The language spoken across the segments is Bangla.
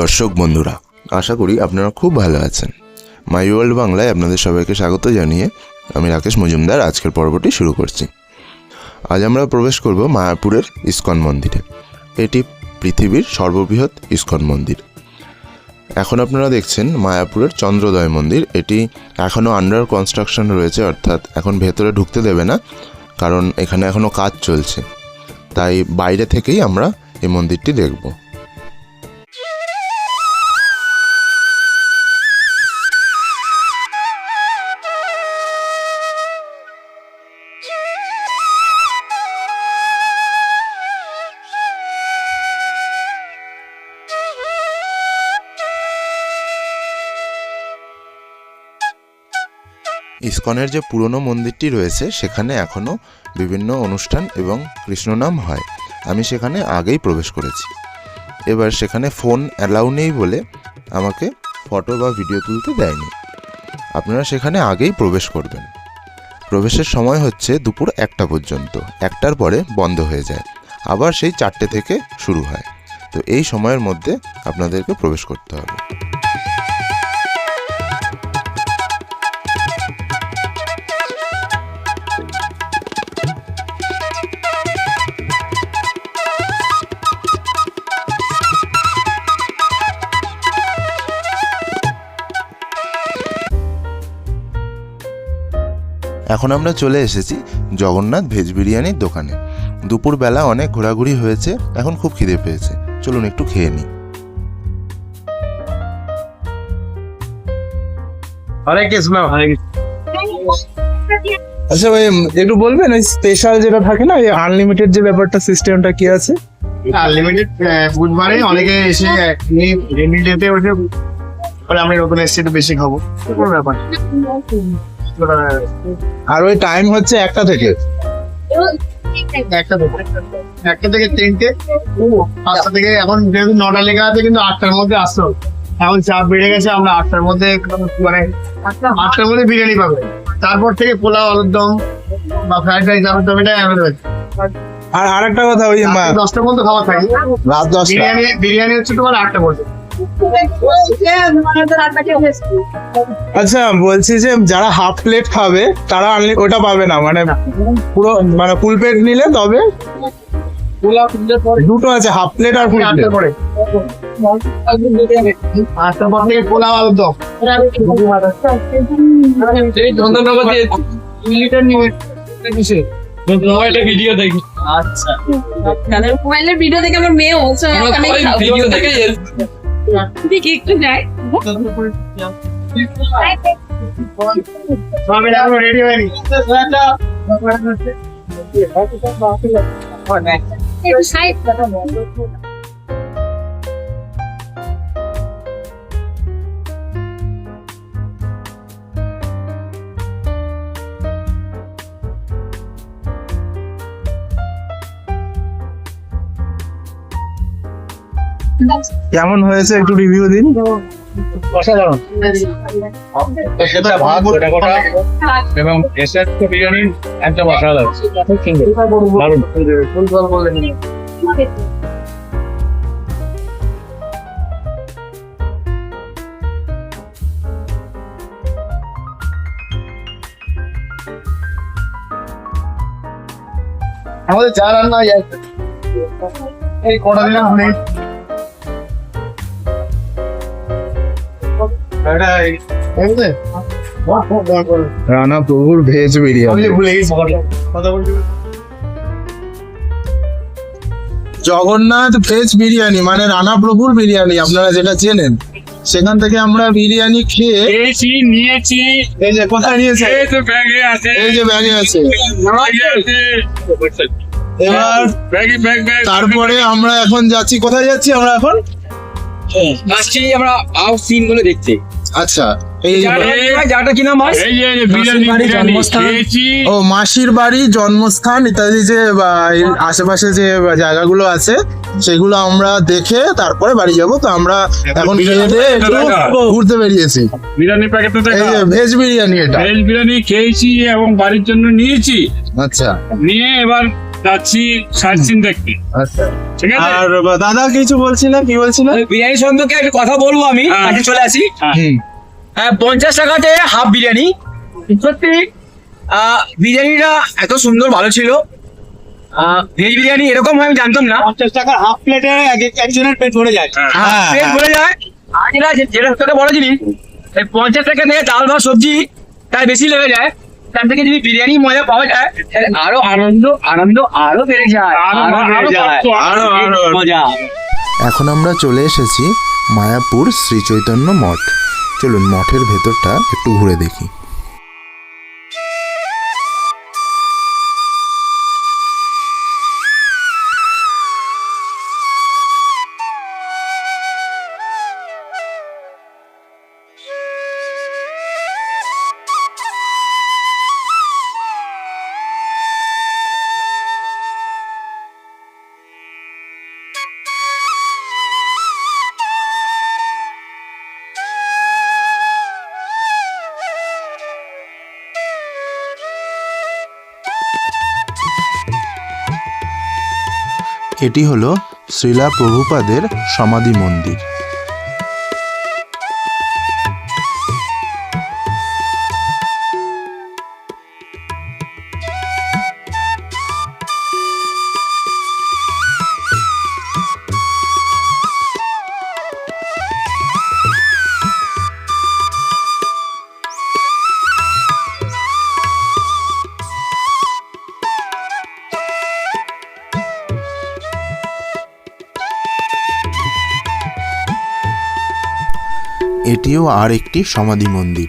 দর্শক বন্ধুরা, আশা করি আপনারা খুব ভালো আছেন। মাই ওয়ার্ল্ড বাংলায় আপনাদের সবাইকে স্বাগত জানিয়ে আমি রাকেশ মজুমদার আজকের পর্বটি শুরু করছি। আজ আমরা প্রবেশ করব মায়াপুরের ইস্কন মন্দিরে। এটি পৃথিবীর সর্ববৃহৎ ইস্কন মন্দির। এখন আপনারা দেখছেন মায়াপুরের চন্দ্রোদয় মন্দির। এটি এখনও আন্ডার কনস্ট্রাকশন রয়েছে, অর্থাৎ এখন ভেতরে ঢুকতে দেবে না, কারণ এখানে এখনও কাজ চলছে। তাই বাইরে থেকেই আমরা এই মন্দিরটি দেখব। ইসকনের যে পুরনো মন্দিরটি রয়েছে, সেখানে এখনও বিভিন্ন অনুষ্ঠান এবং কৃষ্ণনাম হয়। আমি সেখানে আগেই প্রবেশ করেছি। এবার সেখানে ফোন অ্যালাউ নেই বলে আমাকে ফটো বা ভিডিও তুলতে দেয়নি। আপনারা সেখানে আগেই প্রবেশ করবেন। প্রবেশের সময় হচ্ছে দুপুর একটা পর্যন্ত। একটার পরে বন্ধ হয়ে যায়। আবার সেই চারটে থেকে শুরু হয়। তো এই সময়ের মধ্যে আপনাদেরকে প্রবেশ করতে হবে। এখন আমরা চলে এসেছি জগন্নাথ ভেজ বিরিয়ানির দোকানে। দুপুরবেলা অনেক ঘোরাঘুরি হয়েছে এখন খুব খিদে পেয়েছে। চলুন একটু খেয়ে নিই। হরে কৃষ্ণ। হরে আচ্ছা ভাই একটু বলবেন ওই স্পেশাল যেটা থাকে না এই আনলিমিটেড যে ব্যাপারটা সিস্টেমটা কি আছে? আনলিমিটেড বুধবারে অনেকে এসে রেনি ডেতে ওঠে আমরা নতুন এসেছি একটু বেশি খাব। কোনো ব্যাপার। আর ওই টাইম হচ্ছে একটা থেকে। একটা থেকে। তিনটে। পাঁচটা থেকে এখন যেহেতু নটা লেখা আছে কিন্তু আটটার মধ্যে আসতো এখন চাপ বেড়ে গেছে আমরা আটটার মধ্যে মানে আটটার মধ্যে বিরিয়ানি পাবে। তারপর থেকে পোলাও আলুর দম বা ফ্রাইড রাইস আলুর দম এটা অ্যাভেলেবেল আর আরেকটা কথা ওই দশটা পর্যন্ত খাবার থাকে। রাত দশটা। বিরিয়ানি বিরিয়ানি হচ্ছে তোমার আটটা পর্যন্ত আচ্ছা বলছি যে যারা হাফ প্লেট খাবে তারা আনলি ওটা পাবে না মানে পুরো মানে ফুল প্লেট নিলে তবে দুটো আছে হাফ প্লেট আর ফুল প্লেট ভিডিও দেখি। আচ্ছা। মোবাইলের ভিডিও দেখে আমার মেয়ে। ভিডিও দেখে দেখি একটু যাই সবাই এখন কেমন হয়েছে একটু রিভিউ দিন? অসাধারণ। সেটা ভাত ওটা কটা এবং এসের তো বিরিয়ানি একদম অসাধারণ। দারুণ। আমাদের যা রান্না এই কটা দিলাম রানা প্রভুর ভেজ বিরিয়ানি জগন্নাথ ভেজ বিরিয়ানি মানে রানা প্রভুর বিরিয়ানি আপনারা যেটা চেনেন সেখান থেকে আমরা বিরিয়ানি খেয়ে খেয়েছি নিয়েছি। এই যে কোথায় নিয়েছে? এই তো ব্যাগে আছে। এই যে ব্যাগে আছে। এবার ব্যাগে ব্যাগ ব্যাগ। তারপরে আমরা এখন যাচ্ছি কোথায় যাচ্ছি আমরা এখন? আসছি আমরা আউট সিনগুলো দেখতে। আচ্ছা এই যাটা এই যে বিরিয়ানি। খেয়েছি। ও মাসির বাড়ি জন্মস্থান ইত্যাদি যে আশেপাশে যে জায়গাগুলো আছে সেগুলো আমরা দেখে তারপরে বাড়ি যাব। তো আমরা এখন খেয়ে দিয়ে একটু ঘুরতে বেরিয়েছি। বিরিয়ানি প্যাকেট তো এই যে ভেজ বিরিয়ানি এটা। ভেজ বিরিয়ানি খেয়েছি এবং বাড়ির জন্য নিয়েছি। আচ্ছা। নিয়ে এবার যাচ্ছি সাইড দেখতে আচ্ছা। ঠিক আছে? আর দাদা কিছু বলছিলেন কি বলছিলেন বিরিয়ানি সম্পর্কে একটা কথা বলব আমি হ্যাঁ। কাছে চলে আসি। হ্যাঁ। পঞ্চাশ টাকাতে হাফ বিরিয়ানি। সত্যি আহ, বিরিয়ানিটা এত সুন্দর ভালো ছিল। ভেজ বিরিয়ানি এরকম হয় আমি জানতাম না। পঞ্চাশ টাকার হাফ প্লেটে একজনের পেট ভরে যায়। হ্যাঁ। হ্যাঁ, পেট হ্যাঁ। ভরে যায়। আর যেটা যেটা সবথেকে বড় জিনিস পঞ্চাশ টাকা থেকে ডাল বা সবজি তার বেশি লেগে যায়। তার থেকে যদি বিরিয়ানি মজা পাওয়া যায় তাহলে আরও আনন্দ আনন্দ আরও বেড়ে যায়। আরও আরও আরও বেড়ে যায়। আরও আরও মজা। এখন আমরা চলে এসেছি মায়াপুর শ্রী চৈতন্য মঠ। চলুন মঠের ভেতরটা একটু ঘুরে দেখি। এটি হল শ্রীলা প্রভুপাদের সমাধি মন্দির। এটিও আর একটি সমাধি মন্দির।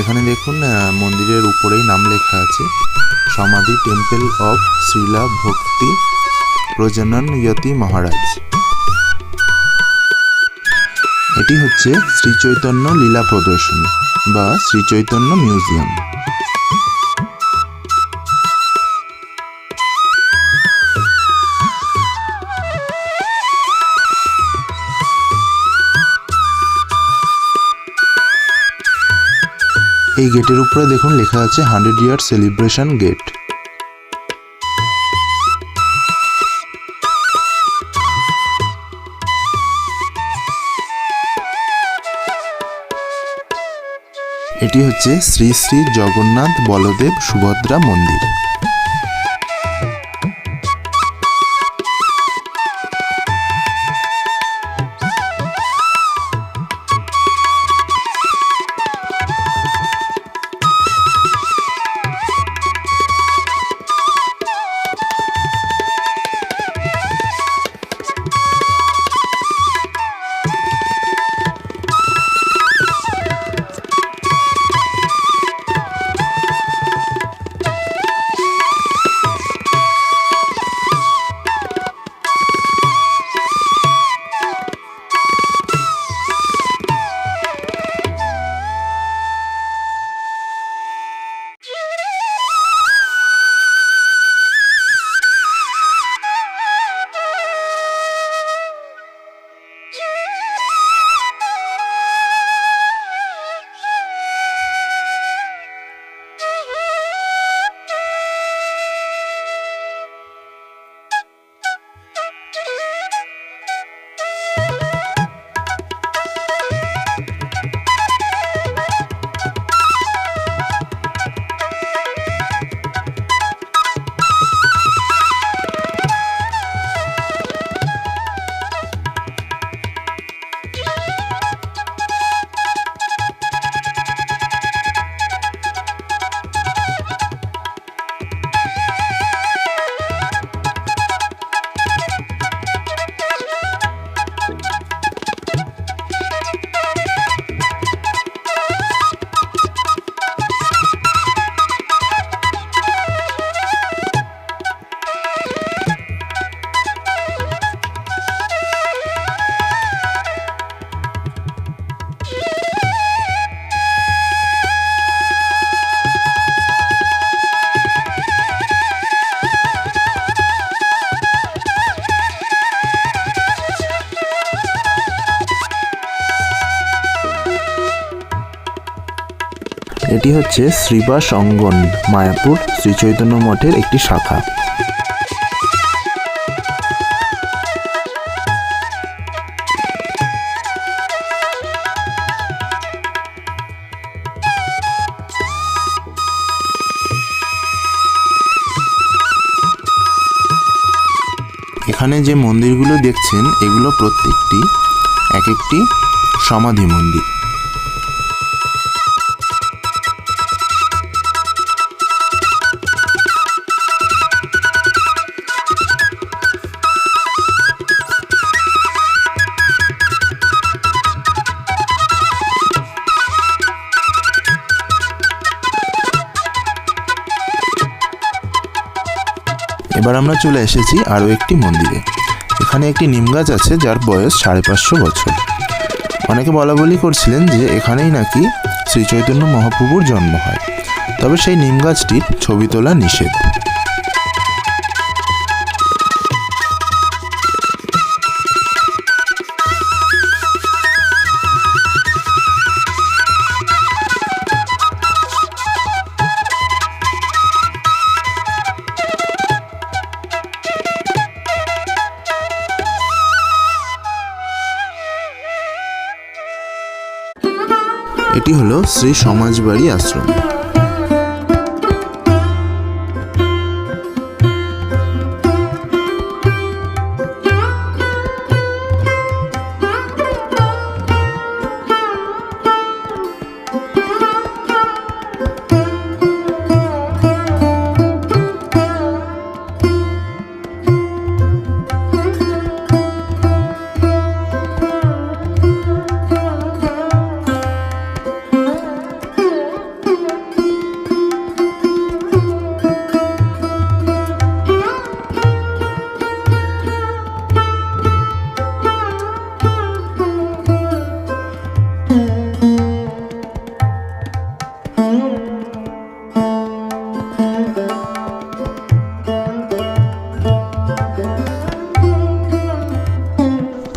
এখানে দেখুন মন্দিরের উপরেই নাম লেখা আছে, সমাধি টেম্পল অফ শ্রীলা ভক্তি প্রজনন ইয়তি মহারাজ। এটি হচ্ছে শ্রী চৈতন্য লীলা প্রদর্শনী বা শ্রী চৈতন্য মিউজিয়াম। এই গেটের উপরে দেখুন লেখা আছে হান্ড্রেড ইয়ার সেলিব্রেশন গেট। এটি হচ্ছে শ্রী শ্রী জগন্নাথ বলদেব সুভদ্রা মন্দির। এটি হচ্ছে শ্রীবাস অঙ্গন মায়াপুর শ্রী চৈতন্য মঠের একটি শাখা। এখানে যে মন্দিরগুলো দেখছেন, এগুলো প্রত্যেকটি এক একটি সমাধি মন্দির। এবার আমরা চলে এসেছি আরও একটি মন্দিরে। এখানে একটি নিম গাছ আছে যার বয়স সাড়ে পাঁচশো বছর। অনেকে বলা বলি করছিলেন যে এখানেই নাকি শ্রী চৈতন্য মহাপ্রভুর জন্ম হয়। তবে সেই নিম গাছটির ছবি তোলা নিষেধ। এটি হলো শ্রী সমাজবাড়ি আশ্রম।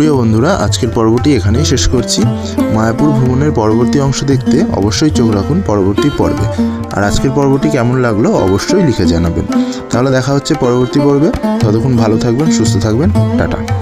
প্রিয় বন্ধুরা, আজকের পর্বটি এখানেই শেষ করছি। মায়াপুর ভ্রমণের পরবর্তী অংশ দেখতে অবশ্যই চোখ রাখুন পরবর্তী পর্বে। আর আজকের পর্বটি কেমন লাগল অবশ্যই লিখে জানাবেন। তাহলে দেখা হচ্ছে পরবর্তী পর্বে। ততক্ষণ ভালো থাকবেন, সুস্থ থাকবেন। টাটা।